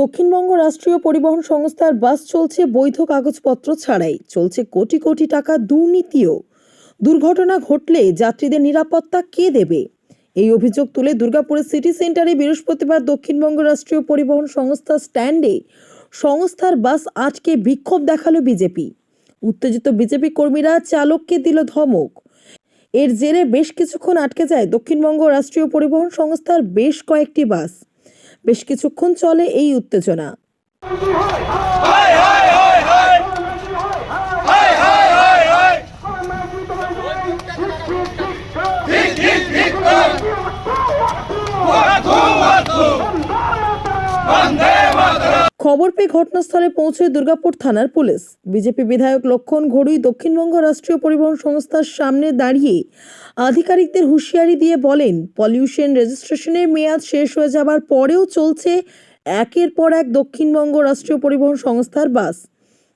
দক্ষিণবঙ্গ রাষ্ট্রীয় পরিবহন সংস্থার বাস চলছে বৈধ কাগজপত্র ছাড়াই। চলছে কোটি কোটি টাকা দুর্নীতিও। দুর্ঘটনা ঘটলে যাত্রীদের নিরাপত্তা কে দেবে? এই অভিযোগ তুলে দুর্গাপুরের সিটি সেন্টারে বৃহস্পতিবার দক্ষিণবঙ্গ রাষ্ট্রীয় পরিবহন সংস্থা স্ট্যান্ডে সংস্থার বাস আটকে বিক্ষোভ দেখাল বিজেপি। উত্তেজিত বিজেপি কর্মীরা চালককে দিল ধমক। এর জেরে বেশ কিছুক্ষণ আটকে যায় দক্ষিণবঙ্গ রাষ্ট্রীয় পরিবহন সংস্থার বেশ কয়েকটি বাস। বেশ কিছুক্ষণ চলে এই উত্তেজনা। খবর পেয়ে ঘটনাস্থলে পৌঁছয় দুর্গাপুর থানার পুলিশ। বিজেপি বিধায়ক লক্ষণ ঘড়ুই দক্ষিণবঙ্গ রাষ্ট্রীয় পরিবহন সংস্থার সামনে দাঁড়িয়ে আধিকারিকদের হুঁশিয়ারি দিয়ে বলেন, পলিউশন রেজিস্ট্রেশনের মেয়াদ শেষ হয়ে যাবার পরেও চলছে একের পর এক দক্ষিণবঙ্গ রাষ্ট্রীয় পরিবহন সংস্থার বাস।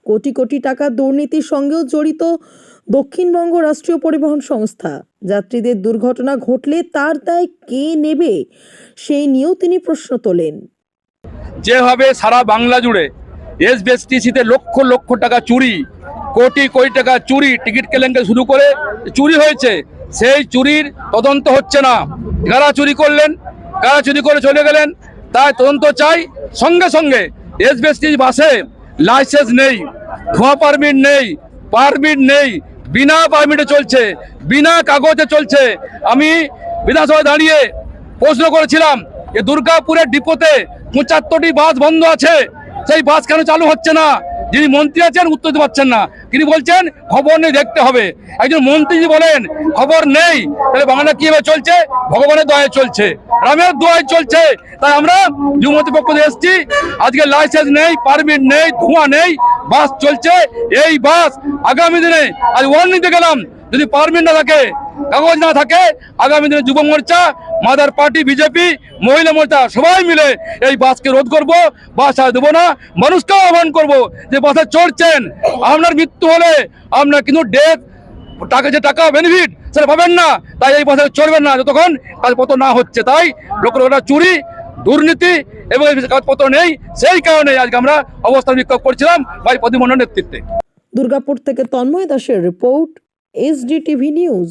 কোটি কোটি টাকা দুর্নীতির সঙ্গেও জড়িত দক্ষিণবঙ্গ রাষ্ট্রীয় পরিবহন সংস্থা। যাত্রীদের দুর্ঘটনা ঘটলে তার দায় কে নেবে সেই নিয়েও তিনি প্রশ্ন তোলেন। যেভাবে সারা বাংলা জুড়ে এসবিএসটিসিতে লক্ষ লক্ষ টাকা চুরি, কোটি কোটি টাকা চুরি, টিকিট কেলেঙ্কারি শুরু করে চুরি হয়েছে, সেই চুরির তদন্ত হচ্ছে না। কারা চুরি করলেন, কারা চুরি করে চলে গেলেন, তাই তদন্ত চাই। সঙ্গে সঙ্গে এসবিএসটি বাসে লাইসেন্স নেই, ধোঁয়া পারমিট নেই পারমিট নেই, বিনা পারমিটে চলছে, বিনা কাগজে চলছে। আমি বিধানসভায় দাঁড়িয়ে প্রশ্ন করেছিলাম যে দুর্গাপুরের ডিপোতে পঁচাত্তরটি বাস বন্ধ আছে। সেই বাস কেন চালু হচ্ছে না? যিনি মন্ত্রী আছেন, উত্তর দিতে পারছেন না। তিনি বলছেন, খবর নেই, দেখতে হবে। একজন মন্ত্রী বলেন, খবর নেই, তাহলে বাংলা কীভাবে চলছে? ভগবানের দয়ায় চলছে। রামের দোয়ায় চলছে। তাই আমরা যুবমন্ত্রী পক্ষ থেকে এসেছি। আজকে লাইসেন্স নেই পারমিট নেই, ধোঁয়া নেই, বাস চলছে। এই বাস আগামী দিনে, আজ ওয়ার্নিং দিয়ে গেলাম, যদি পারমিট না থাকে কাগজ না থাকে। আগামী দিনে যুব মোর্চা মাদার পার্টি বিজেপি মহিলা মোর্চা সবাই মিলে এই বাসকে রোধ করব, বাস আর দেবো না, মানুষকেও আহ্বান করব যে বাসে চড়ছেন। আপনার মৃত্যু হলে আপনার কিন্তু ডেথ টাকা যে টাকা বেনিফিট সেটা পাবেন না। তাই এই বাসে চড়বেন না, যতক্ষণ কাগজপত্র না হচ্ছে। তাই লোক লোকেরা চুরি, দুর্নীতি এবং কাগজপত্র নেই, সেই কারণে আজকে আমরা অবস্থান বিক্ষোভ করছিলাম ভাই প্রতিমণ্ডলের নেতৃত্বে। দুর্গাপুর থেকে তন্ময় দাসের রিপোর্ট এসডি টিভি নিউজ